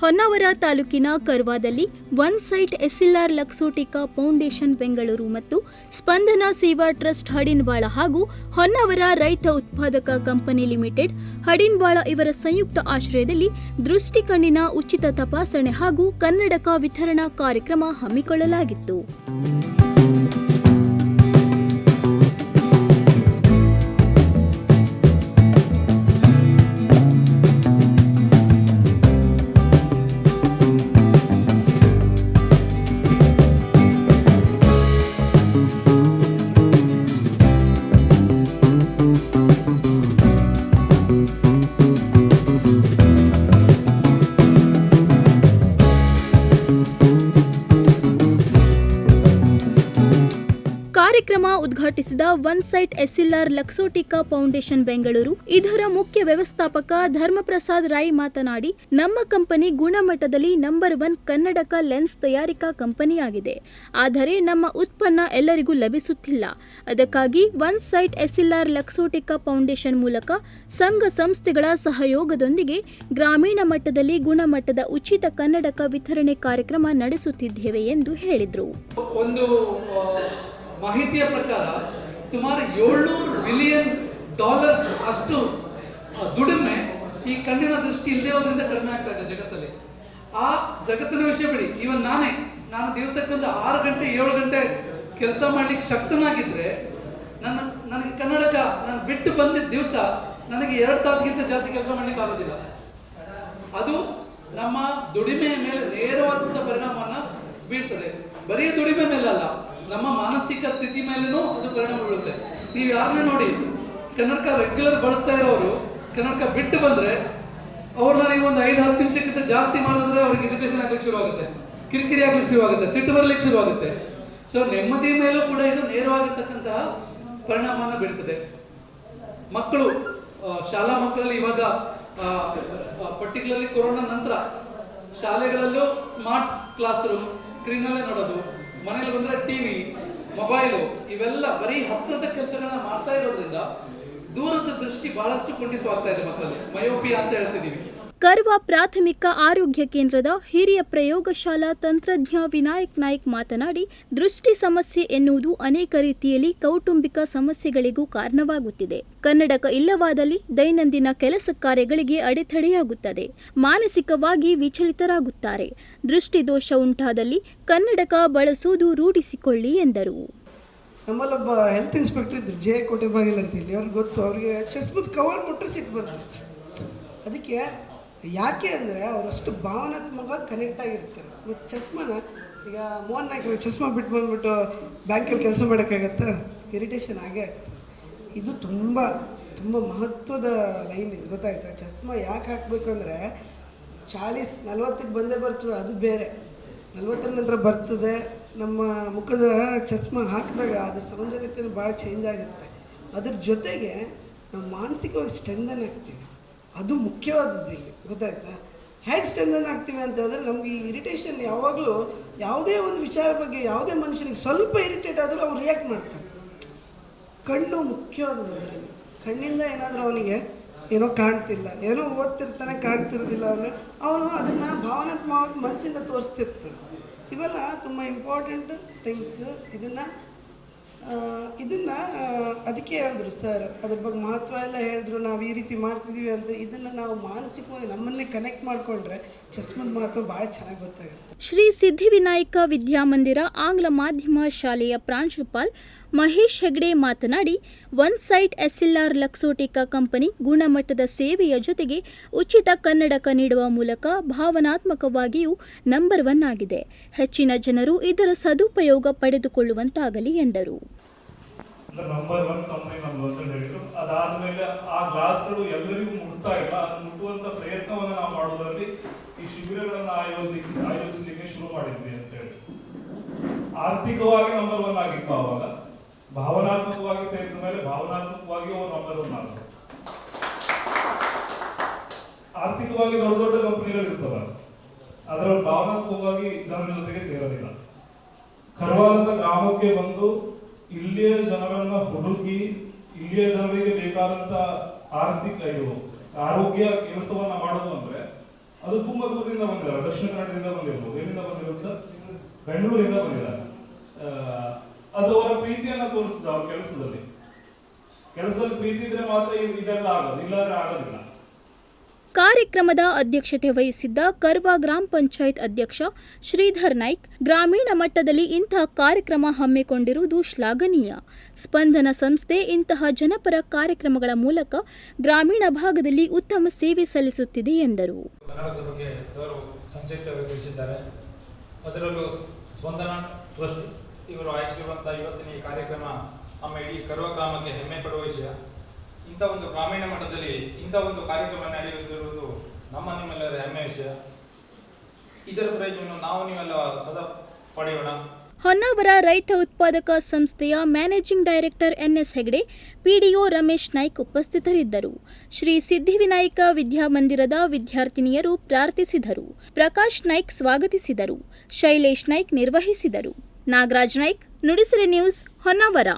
ಹೊನ್ನಾವರ ತಾಲೂಕಿನ ಕರ್ವಾದಲ್ಲಿ one sight SLR Luxottica foundation Bengaluru ಮತ್ತು ಸ್ಪಂದನ ಸೇವಾ ಟ್ರಸ್ಟ್ ಹಡಿನ್ಬಾಳ ಹಾಗೂ ಹೊನ್ನಾವರ ರೈತ ಉತ್ಪಾದಕ ಕಂಪನಿ ಲಿಮಿಟೆಡ್ ಹಡಿನ್ಬಾಳ ಇವರ ಸಂಯುಕ್ತ ಆಶ್ರಯದಲ್ಲಿ ದೃಷ್ಟಿಕಣ್ಣಿನ ಉಚಿತ ತಪಾಸಣೆ ಹಾಗೂ ಕನ್ನಡಕ ವಿತರಣಾ ಕಾರ್ಯಕ್ರಮ ಹಮ್ಮಿಕೊಳ್ಳಲಾಗಿತ್ತು. ಕಾರ್ಯಕ್ರಮ ಉದ್ಘಾಟಿಸಿದ one sight SLR Luxottica foundation Bengaluru. ಇದರ ಮುಖ್ಯ ವ್ಯವಸ್ಥಾಪಕ ಧರ್ಮಪ್ರಸಾದ್ ರಾಯ್ ಮಾತನಾಡಿ, ನಮ್ಮ ಕಂಪನಿ ಗುಣಮಟ್ಟದಲ್ಲಿ ನಂಬರ್ ಒನ್ ಕನ್ನಡಕ ಲೆನ್ಸ್ ತಯಾರಿಕಾ ಕಂಪನಿಯಾಗಿದೆ. ಆದರೆ ನಮ್ಮ ಉತ್ಪನ್ನ ಎಲ್ಲರಿಗೂ ಲಭಿಸುತ್ತಿಲ್ಲ. ಅದಕ್ಕಾಗಿ one sight SLR Luxottica foundation ಮೂಲಕ ಸಂಘ ಸಂಸ್ಥೆಗಳ ಸಹಯೋಗದೊಂದಿಗೆ ಗ್ರಾಮೀಣ ಮಟ್ಟದಲ್ಲಿ ಗುಣಮಟ್ಟದ ಉಚಿತ ಕನ್ನಡಕ ವಿತರಣೆ ಕಾರ್ಯಕ್ರಮ ನಡೆಸುತ್ತಿದ್ದೇವೆ ಎಂದು ಹೇಳಿದರು. ಒಂದು ಮಾಹಿತಿಯ ಪ್ರಕಾರ ಸುಮಾರು ಏಳ್ನೂರು ಬಿಲಿಯನ್ ಡಾಲರ್ಸ್ ಅಷ್ಟು ದುಡಿಮೆ ಈ ಕಣ್ಣಿನ ದೃಷ್ಟಿ ಇಲ್ದಿರೋದ್ರಿಂದ ಕಡಿಮೆ ಆಗ್ತಾ ಇದೆ ಜಗತ್ತಲ್ಲಿ. ಆ ಜಗತ್ತಿನ ವಿಷಯ ಬಿಡಿ. ಇವನ್ ನಾನೇ, ನಾನು ದಿವಸಕ್ಕೊಂದು ಆರು ಗಂಟೆ, ಏಳು ಗಂಟೆ ಕೆಲಸ ಮಾಡ್ಲಿಕ್ಕೆ ಶಕ್ತನಾಗಿದ್ರೆ ನನ್ನ, ನನಗೆ ಕನ್ನಡಕ ನಾನು ಬಿಟ್ಟು ಬಂದಿದ್ದ ದಿವಸ ನನಗೆ ಎರಡು ತಾಸಿಗಿಂತ ಜಾಸ್ತಿ ಕೆಲಸ ಮಾಡ್ಲಿಕ್ಕೆ ಆಗೋದಿಲ್ಲ. ಅದು ನಮ್ಮ ದುಡಿಮೆಯ ಮೇಲೆ ನೇರವಾದಂಥ ಪರಿಣಾಮವನ್ನು ಬೀಳ್ತದೆ ಬರೀ ದುಡಿಮೆ ಮೇಲೆ ಅಲ್ಲ ನಮ್ಮ ಮಾನಸಿಕ ಸ್ಥಿತಿ ಮೇಲೂ ಅದು ಪರಿಣಾಮ ಬೀಳುತ್ತೆ. ನೀವು ಯಾರನ್ನೇ ನೋಡಿ, ಕನ್ನಡಕ ರೆಗ್ಯುಲರ್ ಬಳಸ್ತಾ ಇರೋರು, ಕನ್ನಡಕ ಬಿಟ್ಟು ಬಂದ್ರೆ ಅವ್ರನ್ನ ನೀವು ಒಂದು ಐದು, ಹತ್ತು ನಿಮಿಷಕ್ಕಿಂತ ಜಾಸ್ತಿ ಮಾಡಿದ್ರೆ ಅವ್ರಿಗೆ ಇರಿಟೇಷನ್ ಆಗ್ಲಿಕ್ಕೆ ಶುರು ಆಗುತ್ತೆ ಕಿರಿಕಿರಿ ಆಗ್ಲಿಕ್ಕೆ ಶುರು ಆಗುತ್ತೆ ಸಿಟ್ಟು ಬರ್ಲಿಕ್ಕೆ ಶುರು ಆಗುತ್ತೆ ಸೊ ನೆಮ್ಮದಿ ಮೇಲೂ ಕೂಡ ಇದು ನೇರವಾಗಿರ್ತಕ್ಕಂತಹ ಪರಿಣಾಮವನ್ನು ಬೀರ್ತದೆ ಮಕ್ಕಳು ಶಾಲಾ ಮಕ್ಕಳಲ್ಲಿ ಇವಾಗ ಪರ್ಟಿಕ್ಯುಲರ್ಲಿ ಕೊರೋನಾ ನಂತರ ಶಾಲೆಗಳಲ್ಲೂ ಸ್ಮಾರ್ಟ್ ಕ್ಲಾಸ್ ರೂಮ್ ಸ್ಕ್ರೀನಲ್ಲೇ ನೋಡೋದು. ಮನೇಲಿ ಬಂದ್ರೆ ಟಿವಿ ಮೊಬೈಲು ಇವೆಲ್ಲ ಬರೀ ಹತ್ತಿರದ ಕೆಲಸಗಳನ್ನ ಮಾಡ್ತಾ ಇರೋದ್ರಿಂದ ದೂರದ ದೃಷ್ಟಿ ಬಹಳಷ್ಟು ಕುಂಠಿತವಾಗ್ತಾ ಇದೆ ಮಕ್ಕಳಲ್ಲಿ. ಮಯೋಪಿಯಾ ಅಂತ ಹೇಳ್ತಿದೀವಿ ಕರ್ವ ಪ್ರಾಥಮಿಕ ಆರೋಗ್ಯ ಕೇಂದ್ರದ ಹಿರಿಯ ಪ್ರಯೋಗಶಾಲಾ ತಂತ್ರಜ್ಞ ವಿನಾಯಕ್ ನಾಯ್ಕ್ ಮಾತನಾಡಿ, ದೃಷ್ಟಿ ಸಮಸ್ಯೆ ಎನ್ನುವುದು ಅನೇಕ ರೀತಿಯಲ್ಲಿ ಕೌಟುಂಬಿಕ ಸಮಸ್ಯೆಗಳಿಗೂ ಕಾರಣವಾಗುತ್ತಿದೆ. ಕನ್ನಡಕ ಇಲ್ಲವಾದಲ್ಲಿ ದೈನಂದಿನ ಕೆಲಸ ಕಾರ್ಯಗಳಿಗೆ ಅಡೆತಡೆಯಾಗುತ್ತದೆ. ಮಾನಸಿಕವಾಗಿ ವಿಚಲಿತರಾಗುತ್ತಾರೆ. ದೃಷ್ಟಿದೋಷ ಉಂಟಾದಲ್ಲಿ ಕನ್ನಡಕ ಬಳಸುವುದು ರೂಢಿಸಿಕೊಳ್ಳಿ ಎಂದರು. ನಮ್ಮಲ್ಲೊಬ್ಬ ಹೆಲ್ತ್ ಇನ್ಸ್ಪೆಕ್ಟರ್ ಇದ್ರು, ಜೆ ಕೋಟೆ ಬಾಗಿಲ್ ಅಂತ ಅವ್ರಿಗೆ ಗೊತ್ತು, ಅವ್ರಿಗೆ ಚಸ್ಮದ ಕವರ್ ಮುಟ್ಟರೆ ಸಿಟ್ಟು ಬರ್ತಿತ್ತು ಅದಕ್ಕೆ ಯಾಕೆ ಅಂದರೆ ಅವರಷ್ಟು ಭಾವನಾತ್ಮಕವಾಗಿ ಕನೆಕ್ಟ್ ಆಗಿರ್ತಾರೆ. ಮತ್ತು ಚಸ್ಮನ, ಈಗ ಮೋಹನ್ ನಾಯ್ಕರ ಚಸ್ಮಾ ಬಿಟ್ಟು ಬಂದ್ಬಿಟ್ಟು ಬ್ಯಾಂಕಲ್ಲಿ ಕೆಲಸ ಮಾಡೋಕ್ಕಾಗತ್ತಾ? ಇರಿಟೇಷನ್ ಆಗೇ ಆಗ್ತದೆ. ಇದು ತುಂಬ ತುಂಬ ಮಹತ್ವದ ಲೈನ್ ಇದು, ಗೊತ್ತಾಯ್ತಾ? ಚಸ್ಮ ಯಾಕೆ ಹಾಕಬೇಕು ಅಂದರೆ ಚಾಳೀಸ್ ನಲ್ವತ್ತಕ್ಕೆ ಬಂದೇ ಬರ್ತದೆ, ಅದು ಬೇರೆ. ನಲ್ವತ್ತರ ನಂತರ ಬರ್ತದೆ. ನಮ್ಮ ಮುಖದ ಚಸ್ಮ ಹಾಕಿದಾಗ ಅದ್ರ ಸೌಂದರ್ಯತೆ ಭಾಳ ಚೇಂಜ್ ಆಗುತ್ತೆ. ಅದ್ರ ಜೊತೆಗೆ ನಾವು ಮಾನಸಿಕವಾಗಿ ಸ್ಟ್ರೆಂದನ್ ಆಗ್ತೀವಿ. ಅದು ಮುಖ್ಯವಾದದ್ದು ಇಲ್ಲಿ, ಗೊತ್ತಾಯ್ತಾ? ಹೇಗೆ ಸ್ಟ್ರೆಂದನ್ ಆಗ್ತೀವಿ ಅಂತ ಹೇಳಿದ್ರೆ ನಮ್ಗೆ ಈ ಇರಿಟೇಷನ್ ಯಾವಾಗಲೂ ಯಾವುದೇ ಒಂದು ವಿಚಾರ ಬಗ್ಗೆ ಯಾವುದೇ ಮನುಷ್ಯನಿಗೆ ಸ್ವಲ್ಪ ಇರಿಟೇಟ್ ಆದರೂ ಅವ್ರು ರಿಯಾಕ್ಟ್ ಮಾಡ್ತಾರೆ. ಕಣ್ಣು ಮುಖ್ಯವಾದದ್ದು ಅದರಲ್ಲಿ. ಕಣ್ಣಿಂದ ಏನಾದರೂ ಅವನಿಗೆ ಏನೋ ಕಾಣ್ತಿಲ್ಲ, ಏನೋ ಓದ್ತಿರ್ತಾನೆ, ಕಾಣ್ತಿರೋದಿಲ್ಲ ಅವನು ಅವನು ಅದನ್ನು ಭಾವನಾತ್ಮಕವಾಗಿ ಮನಸ್ಸಿಂದ ತೋರಿಸ್ತಿರ್ತಾನೆ. ಇವೆಲ್ಲ ತುಂಬ ಇಂಪಾರ್ಟೆಂಟ್ ಥಿಂಗ್ಸ್ ಇದನ್ನು ಇದನ್ನು ಅದಕ್ಕೆ ಹೇಳಿದ್ರು, ಸರ್, ಅದ್ರ ಬಗ್ಗೆ ಮಹತ್ವ ಎಲ್ಲ ಹೇಳಿದ್ರು, ನಾವು ಈ ರೀತಿ ಮಾಡ್ತಿದ್ದೀವಿ ಅಂತ. ಇದನ್ನ ನಾವು ಮಾನಸಿಕವಾಗಿ ನಮ್ಮನ್ನೇ ಕನೆಕ್ಟ್ ಮಾಡಿಕೊಂಡ್ರೆ ಚಸ್ಮದ ಮಹತ್ವ ಬಹಳ ಚೆನ್ನಾಗಿ ಗೊತ್ತಾಗುತ್ತೆ. ಶ್ರೀ ಸಿದ್ಧಿವಿನಾಯಕ ವಿದ್ಯಾಮಂದಿರ ಆಂಗ್ಲ ಮಾಧ್ಯಮ ಶಾಲೆಯ ಪ್ರಾಂಶುಪಾಲ್ ಮಹೇಶ್ ಹೆಗ್ಡೆ ಮಾತನಾಡಿ, one sight SLR Luxottica company ಗುಣಮಟ್ಟದ ಸೇವೆಯ ಜೊತೆಗೆ ಉಚಿತ ಕನ್ನಡಕ ನೀಡುವ ಮೂಲಕ ಭಾವನಾತ್ಮಕವಾಗಿಯೂ ನಂಬರ್ ಒನ್ ಆಗಿದೆ. ಹೆಚ್ಚಿನ ಜನರು ಇದರ ಸದುಪಯೋಗ ಪಡೆದುಕೊಳ್ಳುವಂತಾಗಲಿ ಎಂದರು. ನಂಬರ್ ಒನ್ ಕಂಪ್ನಿ ನಮ್ದು ಅಂತ ಹೇಳಿದ್ರು ಅದಾದ್ಮೇಲೆ ಆ ಗ್ಲಾಸ್ಗಳು ಎಲ್ಲರಿಗೂ ಮುಟ್ತಾ ಇಲ್ಲ. ಅದು ಮುಟ್ಟುವಂತ ಪ್ರಯತ್ನವನ್ನ ನಾವು ಮಾಡೋದ್ರಲ್ಲಿ ಈ ಶಿಬಿರಗಳನ್ನು ಆಯೋಜಿಸಿ, ಆಯೋಜಿಸಲಿಕ್ಕೆ ಶುರು ಮಾಡಿದ್ವಿ ಅಂತ ಹೇಳಿ. ಆರ್ಥಿಕವಾಗಿ ನಂಬರ್ ಒನ್ ಆಗಿತ್ತು ಅವಾಗ ಭಾವನಾತ್ಮಕವಾಗಿ ಸೇರಿದ ಮೇಲೆ ಭಾವನಾತ್ಮಕವಾಗಿ ಅವ್ರು ನಂಬರ್ ಒನ್ ಆದ್ರು. ಆರ್ಥಿಕವಾಗಿ ದೊಡ್ಡ ದೊಡ್ಡ ಕಂಪನಿಗಳು ಇರ್ತವ. ಅದರ ಭಾವನಾತ್ಮಕವಾಗಿ ಜನರ ಜೊತೆಗೆ ಸೇರೋದಿಲ್ಲ. ಕರ್ವಾಲ್ ಗ್ರಾಮಕ್ಕೆ ಬಂದು ಇಲ್ಲಿಯ ಜನರನ್ನ ಹುಡುಕಿ ಇಲ್ಲಿಯ ಜನರಿಗೆ ಬೇಕಾದಂತ ಆರ್ಥಿಕ ಇದು ಆರೋಗ್ಯ ಕೆಲಸವನ್ನ ಮಾಡೋದು ಅಂದ್ರೆ ಅದು ತುಂಬಾ ದೂರದಿಂದ ಬಂದಿದ್ದಾರೆ ದಕ್ಷಿಣ ಕನ್ನಡದಿಂದ ಬಂದಿರ್ಬೋದು. ಎಲ್ಲಿಂದ ಬಂದಿರೋದು ಸರ್? ಬೆಂಗಳೂರಿಂದ ಬಂದಿದ್ದಾರೆ. ಅದು ಅವರ ಪ್ರೀತಿಯನ್ನ ತೋರಿಸಿದ ಅವ್ರ ಕೆಲಸದಲ್ಲಿ. ಕೆಲಸದಲ್ಲಿ ಪ್ರೀತಿ ಇದ್ರೆ ಮಾತ್ರ ಇದೆಲ್ಲ ಆಗೋದು. ಇಲ್ಲಾಂದ್ರೆ ಆಗೋದಿಲ್ಲ. ಕಾರ್ಯಕ್ರಮದ ಅಧ್ಯಕ್ಷತೆ ವಹಿಸಿದ್ದ ಕರ್ವಾ ಗ್ರಾಮ ಪಂಚಾಯತ್ ಅಧ್ಯಕ್ಷ ಶ್ರೀಧರ್ ನಾಯ್ಕ್, ಗ್ರಾಮೀಣ ಮಟ್ಟದಲ್ಲಿ ಇಂತಹ ಕಾರ್ಯಕ್ರಮ ಹಮ್ಮಿಕೊಂಡಿರುವುದು ಶ್ಲಾಘನೀಯ. ಸ್ಪಂದನ ಸಂಸ್ಥೆ ಇಂತಹ ಜನಪರ ಕಾರ್ಯಕ್ರಮಗಳ ಮೂಲಕ ಗ್ರಾಮೀಣ ಭಾಗದಲ್ಲಿ ಉತ್ತಮ ಸೇವೆ ಸಲ್ಲಿಸುತ್ತಿದೆ ಎಂದರು. ಸ್ಪಂದನ ಇವರು ಕಾರ್ಯಕ್ರಮ ಹೆಮ್ಮೆ ಪಡುವ ವಿಷಯ. ಇಂಥ ಒಂದು ಗ್ರಾಮೀಣ ಮಟ್ಟದಲ್ಲಿ ಇಂಥ ಒಂದು ಕಾರ್ಯಕ್ರಮ ನಡೆಯುತ್ತಿರುವುದು ನಮ್ಮ ನಿಮ್ಮೆಲ್ಲರ ಹೆಮ್ಮೆ ವಿಷಯ. ಇದರ ಪ್ರಯೋಜನವನ್ನು ನಾವು ನೀವೆಲ್ಲ ಸದಾ ಪಡೆಯೋಣ. ಹೊನ್ನಾವರ ರೈತ ಉತ್ಪಾದಕ ಸಂಸ್ಥೆಯ managing director NS Hegade, PDO Ramesh Naik ಉಪಸ್ಥಿತರಿದ್ದರು. ಶ್ರೀ ಸಿದ್ಧಿವಿನಾಯಕ ವಿದ್ಯಾಮಂದಿರದ ವಿದ್ಯಾರ್ಥಿನಿಯರು ಪ್ರಾರ್ಥಿಸಿದರು. ಪ್ರಕಾಶ್ ನಾಯ್ಕ್ ಸ್ವಾಗತಿಸಿದರು. ಶೈಲೇಶ್ ನಾಯ್ಕ್ ನಿರ್ವಹಿಸಿದರು. ನಾಗರಾಜ್ ನಾಯ್ಕ್, ನುಡಿಸಿರಿ ನ್ಯೂಸ್ ಹೊನ್ನಾವರ.